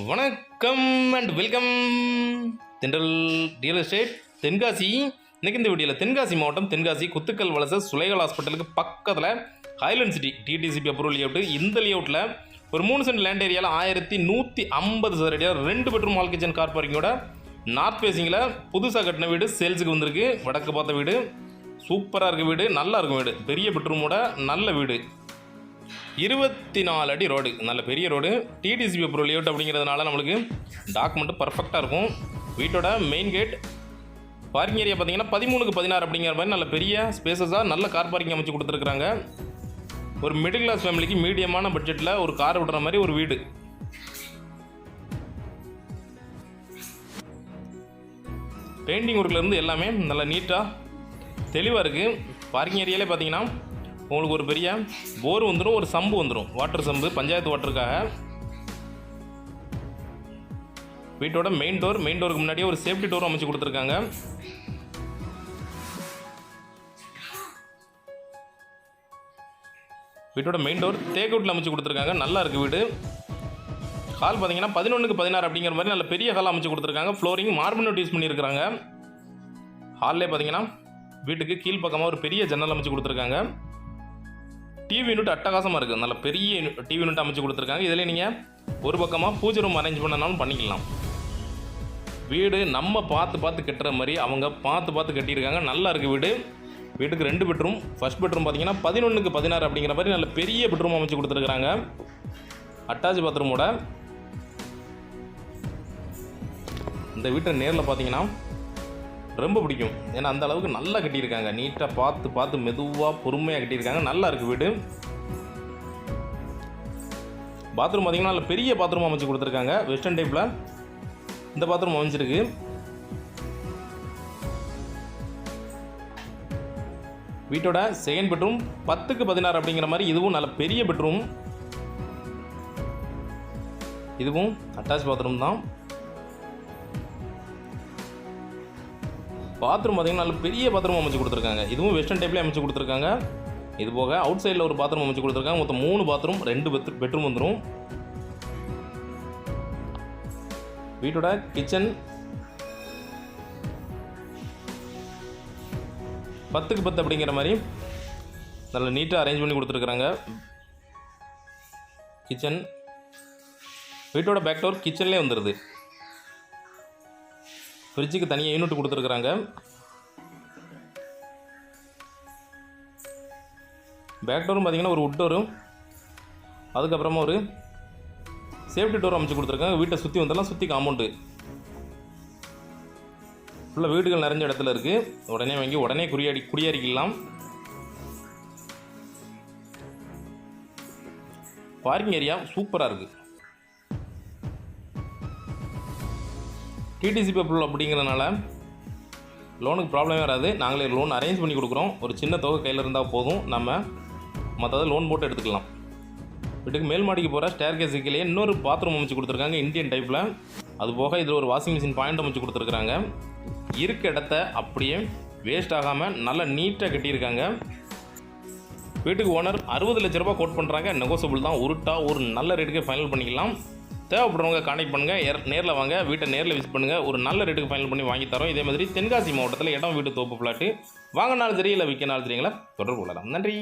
வணக்கம் and welcome Thendral real estate Tenkasi. இன்னைக்கு இந்த வீடியோவில் தென்காசி மாவட்டம் தென்காசி குத்துக்கல் வலச சுலைகள் ஹாஸ்பிட்டலுக்கு பக்கத்தில் highland city DTCP approval layout இந்த லேஅவுட்டில் ஒரு மூணு சென்ட் லேண்ட் ஏரியாவில் ஆயிரத்தி நூற்றி ஐம்பது சதுரடியாக ரெண்டு பெட்ரூம் ஹால் கிச்சன் கார் பார்க்கிங்கோட நார்த் ஃபேஸிங்கில் புதுசாக கட்டின வீடு சேல்ஸுக்கு வந்திருக்கு. வடக்கு பார்த்த வீடு சூப்பராக இருக்க வீடு நல்லா இருக்கும் வீடு. பெரிய பெட்ரூமோட நல்ல வீடு. இருபத்தி நாலு அடி ரோடு. நல்ல பெரிய ரோடு. டிடிசிபி பேப்பர் லேஅவுட் அப்படிங்கிறதுனால நம்மளுக்கு டாக்குமெண்ட்டு பர்ஃபெக்டாக இருக்கும். வீட்டோட மெயின் கேட் பார்க்கிங் ஏரியா பார்த்தீங்கன்னா பதிமூணுக்கு பதினாறு அப்படிங்கிற மாதிரி நல்ல பெரிய ஸ்பேசஸாக நல்ல கார் பார்க்கிங் அமைச்சு கொடுத்துருக்குறாங்க. ஒரு மிடில் கிளாஸ் ஃபேமிலிக்கு மீடியமான பட்ஜெட்டில் ஒரு கார் விடுற மாதிரி ஒரு வீடு. பெயிண்டிங் ஒர்க்லேருந்து எல்லாமே நல்லா நீட்டாக தெளிவாக இருக்குது பார்க்கிங் ஏரியாலே பார்த்தீங்கன்னா உங்களுக்கு ஒரு பெரிய போர் வந்துடும் ஒரு சம்பு வந்துடும் வாட்டர் சம்பு பஞ்சாயத்து வாட்டருக்காக வீட்டோட மெயின் டோர் மெயின் டோருக்கு முன்னாடியே ஒரு சேஃப்டி டோரும் அமைச்சு கொடுத்துருக்காங்க. வீட்டோட மெயின் டோர் தேக்கவுட்டில் அமைச்சு கொடுத்துருக்காங்க. நல்லா இருக்குது வீடு. ஹால் பார்த்தீங்கன்னா பதினொன்றுக்கு பதினாறு அப்படிங்கிற மாதிரி நல்ல பெரிய ஹால் அமைச்சு கொடுத்துருக்காங்க. ஃப்ளோரிங் மார்பிள் நோட் யூஸ் பண்ணியிருக்கிறாங்க. ஹால்லே பார்த்தீங்கன்னா வீட்டுக்கு கீழ்ப்பக்கமாக ஒரு பெரிய ஜன்னல் அமைச்சு கொடுத்துருக்காங்க. டிவி யூனிட் அட்டகாசமாக இருக்குது நல்ல பெரிய டிவி யூனிட் அமைச்சு கொடுத்துருக்காங்க. இதில் நீங்கள் ஒரு பக்கமாக பூஜை ரூம் அரேஞ்ச் பண்ணனாலும் பண்ணிக்கலாம். வீடு நம்ம பார்த்து பார்த்து கட்டுற மாதிரி அவங்க பார்த்து பார்த்து கட்டியிருக்காங்க. நல்லா இருக்குது வீடு. வீட்டுக்கு ரெண்டு பெட்ரூம் ஃபஸ்ட் பெட்ரூம் பார்த்தீங்கன்னா பதினொன்றுக்கு பதினாறு அப்படிங்கிற மாதிரி நல்ல பெரிய பெட்ரூம் அமைச்சு கொடுத்துருக்குறாங்க அட்டாச் பாத்ரூமோட இந்த வீட்டை நேரில் பார்த்தீங்கன்னா ரொம்ப பிடிக்கும். ஏன்னா அந்த அளவுக்கு நல்லா கட்டியிருக்காங்க. நீட்டாக பார்த்து பார்த்து மெதுவாக பொறுமையாக கட்டியிருக்காங்க. நல்லா இருக்குது வீடு. பாத்ரூம் பார்த்தீங்கன்னா நல்ல பெரிய பாத்ரூம் அமைச்சு கொடுத்துருக்காங்க. வெஸ்டர்ன் டைப்பில் இந்த பாத்ரூம் அமைஞ்சிருக்கு. வீட்டோட செகண்ட் பெட்ரூம் பத்துக்கு பதினாறு அப்படிங்கிற மாதிரி இதுவும் நல்ல பெரிய பெட்ரூம் இதுவும் அட்டாச் பாத்ரூம் தான். பாத்ரூம் பார்த்திங்கன்னா நல்ல பெரிய பாத்ரூம் அமைச்சு கொடுத்துருக்காங்க. இதுவும் வெஸ்டர்ன் டைப்லேயே அமைச்சு கொடுத்துருக்காங்க. இது போக அவுட் சைடில் ஒரு பாத்ரூம் அமைச்சு கொடுத்துருக்காங்க. மொத்தம் மூணு பாத்ரூம் ரெண்டு பெத் பெட்ரூம் வந்துடும் வீட்டோட கிச்சன் பத்துக்கு பத்து அப்படிங்கிற மாதிரி நல்ல நீட்டாக அரேஞ்ச் பண்ணி கொடுத்துருக்குறாங்க. கிச்சன் வீட்டோட பேக் டோர் கிச்சன்லேயே வந்துடுது ஃப்ரிட்ஜுக்கு தனியாக யூனிட் கொடுத்துருக்குறாங்க. பேக் டோரும் பார்த்தீங்கன்னா ஒரு உட் டோரும் அதுக்கப்புறமா ஒரு சேஃப்டி டோர் அமைச்சு கொடுத்துருக்காங்க. வீட்டை சுற்றி வந்தெல்லாம் சுற்றி காம்பவுண்டு ஃபுல்லாக வீடுகள் நிறைஞ்ச இடத்துல இருக்குது உடனே வாங்கி உடனே குடியேறி குடியேறிக்கலாம். பார்க்கிங் ஏரியா சூப்பராக இருக்குது டிடிசி பேப்பர் அப்படிங்கிறனால லோனுக்கு ப்ராப்ளமே வராது. நாங்களே லோன் அரேஞ்ச் பண்ணி கொடுக்குறோம். ஒரு சின்ன தொகை கையில் இருந்தால் போதும். நம்ம மற்றதை லோன் போட்டு எடுத்துக்கலாம். வீட்டுக்கு மேல் மாடிக்கு போகிற ஸ்டேர் கேஸுக்கிலே இன்னொரு பாத்ரூம் அமைச்சு கொடுத்துருக்காங்க இந்தியன் டைப்பில் அது போக இதில் ஒரு வாஷிங் மிஷின் பாயிண்ட் அமைச்சு கொடுத்துருக்குறாங்க இருக்க இடத்த அப்படியே வேஸ்ட் ஆகாமல் நல்லா நீட்டாக கட்டியிருக்காங்க. வீட்டுக்கு ஓனர் அறுபது லட்ச ரூபா கோட் பண்ணுறாங்க நெகோசபிள் தான். உருட்டா ஒரு நல்ல ரேட்டுக்கு ஃபைனல் பண்ணிக்கலாம். தேவைப்படுறவங்க கான்டாக்ட் பண்ணுங்கள் நேரில் வாங்க. வீட்டை நேரில் விசிட் பண்ணுங்கள் ஒரு நல்ல ரேட்டுக்கு ஃபைனல் பண்ணி வாங்கி தரோம். இதே மாதிரி தென்காசி மாவட்டத்தில் இடம் வீட்டு தோப்பு ஃப்ளாட்டு வாங்கினாலும் சரி இல்லை விற்கனாலும் சரிங்களா தொடர்பு கொள்ளலாம். நன்றி.